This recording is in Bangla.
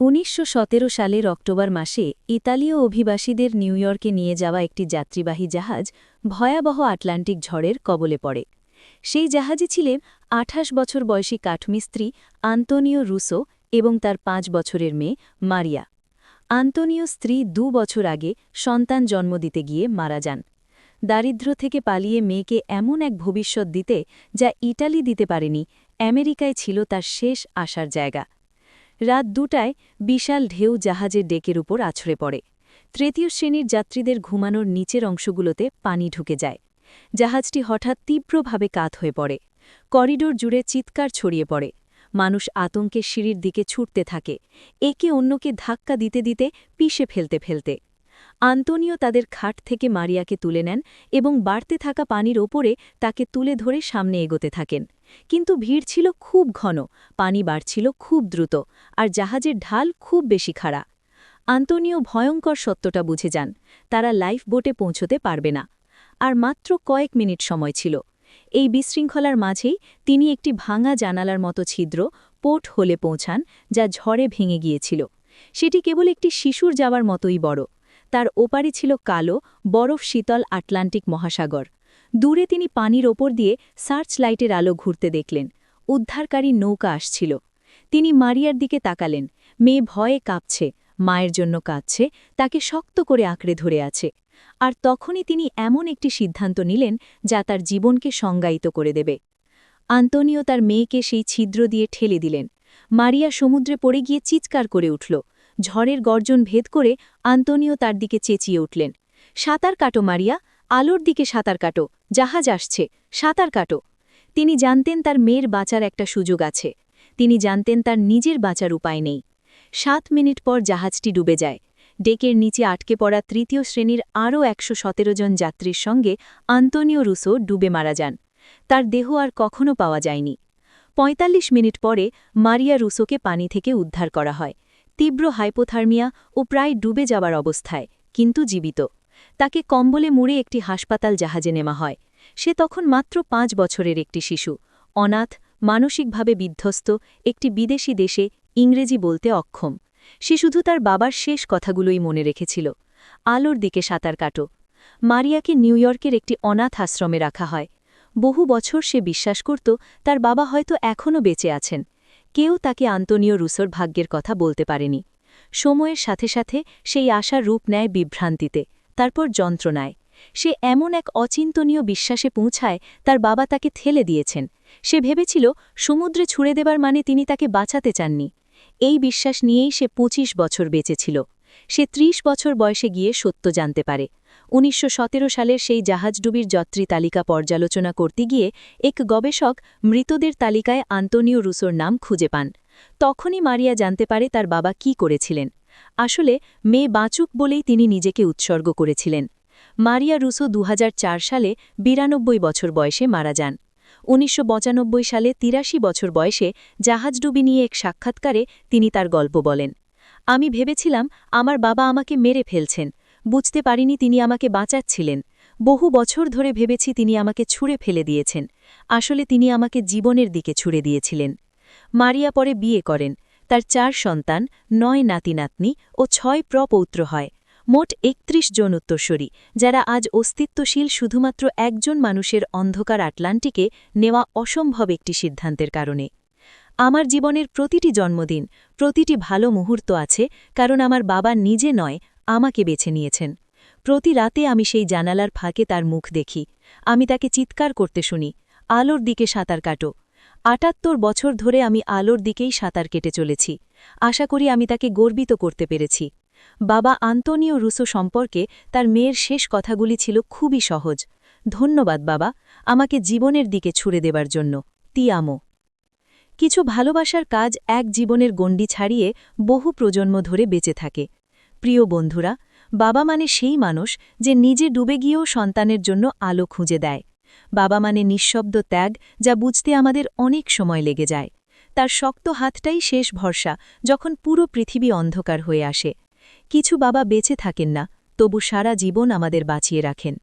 উনিশশো সতেরো সালের অক্টোবর মাসে ইতালীয় অভিবাসীদের নিউ ইয়র্কে নিয়ে যাওয়া একটি যাত্রীবাহী জাহাজ ভয়াবহ আটলান্টিক ঝড়ের কবলে পড়ে। সেই জাহাজে ছিলেন আঠাশ বছর বয়সী কাঠমিস্ত্রি আন্তোনিও রুসো এবং তার পাঁচ বছরের মেয়ে মারিয়া। আন্তোনিও স্ত্রী দু বছর আগে সন্তান জন্ম দিতে গিয়ে মারা যান। দারিদ্র্য থেকে পালিয়ে মেয়েকে এমন এক ভবিষ্যৎ দিতে যা ইটালি দিতে পারেনি, আমেরিকায় ছিল তার শেষ আসার জায়গা। রাত দুটায় বিশাল ঢেউ জাহাজের ডেকের উপর আছড়ে পড়ে। তৃতীয় শ্রেণির যাত্রীদের ঘুমানোর নিচের অংশগুলোতে পানি ঢুকে যায়। জাহাজটি হঠাৎ তীব্রভাবে কাত হয়ে পড়ে। করিডোর জুড়ে চিৎকার ছড়িয়ে পড়ে। মানুষ আতঙ্কে সিঁড়ির দিকে ছুটতে থাকে। একে অন্যকে ধাক্কা দিতে দিতে পিষে ফেলতে ফেলতে। আন্তনিও তাদের খাট থেকে মারিয়াকে তুলে নেন এবং বাড়তে থাকা পানির ওপরে তাকে তুলে ধরে সামনে এগোতে থাকেন। কিন্তু ভিড় ছিল খুব ঘন, পানি বাড়ছিল খুব দ্রুত, আর জাহাজের ঢাল খুব বেশি খাড়া। আন্তনিও ভয়ঙ্কর সত্যটা বুঝে যান, তারা লাইফ বোটে পৌঁছতে পারবে না। আর মাত্র কয়েক মিনিট সময় ছিল। এই বিশৃঙ্খলার মাঝেই তিনি একটি ভাঙা জানালার মতো ছিদ্র, পোর্ট হলে পৌঁছান, যা ঝড়ে ভেঙে গিয়েছিল। সেটি কেবল একটি শিশুর যাওয়ার মতোই বড়। তার ওপারে ছিল কালো, বরফ শীতল আটলান্টিক মহাসাগর। দূরে তিনি পানির ওপর দিয়ে সার্চ লাইটের আলো ঘুরতে দেখলেন। উদ্ধারকারী নৌকা আসছিল। তিনি মারিয়ার দিকে তাকালেন। মেয়ে ভয়ে কাঁপছে, মায়ের জন্য কাঁদছে, তাকে শক্ত করে আঁকড়ে ধরে আছে। আর তখনই তিনি এমন একটি সিদ্ধান্ত নিলেন যা তার জীবনকে সংজ্ঞায়িত করে দেবে। আন্তনিও তার মেয়েকে সেই ছিদ্র দিয়ে ঠেলে দিলেন। মারিয়া সমুদ্রে পড়ে গিয়ে চিৎকার করে উঠল। ঝড়ের গর্জন ভেদ করে আন্তনিও তার দিকে চেঁচিয়ে উঠলেন। সাঁতার কাটো, মারিয়া। আলোর দিকে সাঁতার কাটো, জাহাজ আসছে, সাঁতার কাটো। তিনি জানতেন তার মেয়ের বাঁচার একটা সুযোগ আছে। তিনি জানতেন তার নিজের বাঁচার উপায় নেই। সাত মিনিট পর জাহাজটি ডুবে যায়। ডেকের নিচে আটকে পড়া তৃতীয় শ্রেণির আরও একশো সতেরো জন যাত্রীর সঙ্গে আন্তনিও রুসো ডুবে মারা যান। তার দেহ আর কখনো পাওয়া যায়নি। ৪৫ মিনিট পরে মারিয়া রুসোকে পানি থেকে উদ্ধার করা হয়। তীব্র হাইপোথার্মিয়া ও প্রায় ডুবে যাবার অবস্থায়, কিন্তু জীবিত। তাকে কম্বলে মুড়ে একটি হাসপাতাল জাহাজে নেওয়া হয়। সে তখন মাত্র পাঁচ বছরের একটি শিশু। অনাথ, মানসিকভাবে বিধ্বস্ত, একটি বিদেশি দেশে ইংরেজি বলতে অক্ষম। সে শুধু তার বাবার শেষ কথাগুলোই মনে রেখেছিল। আলোর দিকে সাঁতার কাটো। মারিয়াকে নিউ ইয়র্কের একটি অনাথ আশ্রমে রাখা হয়। বহু বছর সে বিশ্বাস করত, তার বাবা হয়তো এখনও বেঁচে আছেন। কেউ তাকে আন্তনীয় রুসোর ভাগ্যের কথা বলতে পারেনি। সময়ের সাথে সাথে সেই আশার রূপ নেয় বিভ্রান্তিতে। তারপর যন্ত্রণায়। সে এমন এক অচিন্তনীয় বিশ্বাসে পৌঁছায়, তার বাবা তাকে ঠেলে দিয়েছেন। সে ভেবেছিল, সমুদ্রে ছুড়ে দেবার মানে তিনি তাকে বাঁচাতে চাননি। এই বিশ্বাস নিয়েই সে ২৫ বছর বেঁচেছিল। সে ৩০ বছর বয়সে গিয়ে সত্য জানতে পারে। উনিশশো সতেরো সালের সেই জাহাজডুবির যাত্রী তালিকা পর্যালোচনা করতে গিয়ে এক গবেষক মৃতদের তালিকায় আন্তনিও রুসোর নাম খুঁজে পান। তখনই মারিয়া জানতে পারে তার বাবা কি করেছিলেন। আসলে মেয়ে বাঁচুক বলেই তিনি নিজেকে উৎসর্গ করেছিলেন। মারিয়া রুসো দু হাজার চার সালে বিরানব্বই বছর বয়সে মারা যান। উনিশশো পঁচানব্বই সালে তিরাশি বছর বয়সে জাহাজডুবি নিয়ে এক সাক্ষাৎকারে তিনি তার গল্প বলেন, আমি ভেবেছিলাম আমার বাবা আমাকে মেরে ফেলছেন। বুঝতে পারিনি তিনি আমাকে বাঁচাচ্ছিলেন। বহু বছর ধরে ভেবেছি তিনি আমাকে ছুঁড়ে ফেলে দিয়েছেন। আসলে তিনি আমাকে জীবনের দিকে ছুঁড়ে দিয়েছিলেন। মারিয়া পরে বিয়ে করেন। তার চার সন্তান, নয় নাতিনাতনি ও ছয় প্রপৌত্র হয়। মোট একত্রিশ জন উত্তরস্বরী যারা আজ অস্তিত্বশীল শুধুমাত্র একজন মানুষের অন্ধকার আটলান্টিকে নেওয়া অসম্ভব একটি সিদ্ধান্তের কারণে। আমার জীবনের প্রতিটি জন্মদিন, প্রতিটি ভালো মুহূর্ত আছে, কারণ আমার বাবা নিজে নয়, আমাকে বেছে নিয়েছেন। প্রতি রাতে আমি সেই জানালার ফাঁকে তার মুখ দেখি। আমি তাকে চিৎকার করতে শুনি, আলোর দিকে সাঁতার কাটো আটাত্তর বছর ধরে আমি আলোর দিকেই সাঁতার কেটে চলেছি। আশা করি আমি তাকে গর্বিত করতে পেরেছি। বাবা আন্তনিও রুসো সম্পর্কে তার মেয়ের শেষ কথাগুলি ছিল খুবই সহজ। ধন্যবাদ বাবা, আমাকে জীবনের দিকে ছুড়ে দেবার জন্য। তিয়ামো কিছু ভালোবাসার কাজ এক জীবনের গণ্ডি ছাড়িয়ে বহু প্রজন্ম ধরে বেঁচে থাকে। প্রিয় বন্ধুরা, বাবা মানে সেই মানুষ যে নিজে ডুবে গিয়েও সন্তানের জন্য আলো খুঁজে দেয়। বাবা মানে নিঃশব্দ ত্যাগ যা বুঝতে আমাদের অনেক সময় লেগে যায়। তার শক্ত হাতটাই শেষ ভরসা যখন পুরো পৃথিবী অন্ধকার হয়ে আসে। কিছু বাবা বেঁচে থাকেন না, তবু সারা জীবন আমাদের বাঁচিয়ে রাখেন।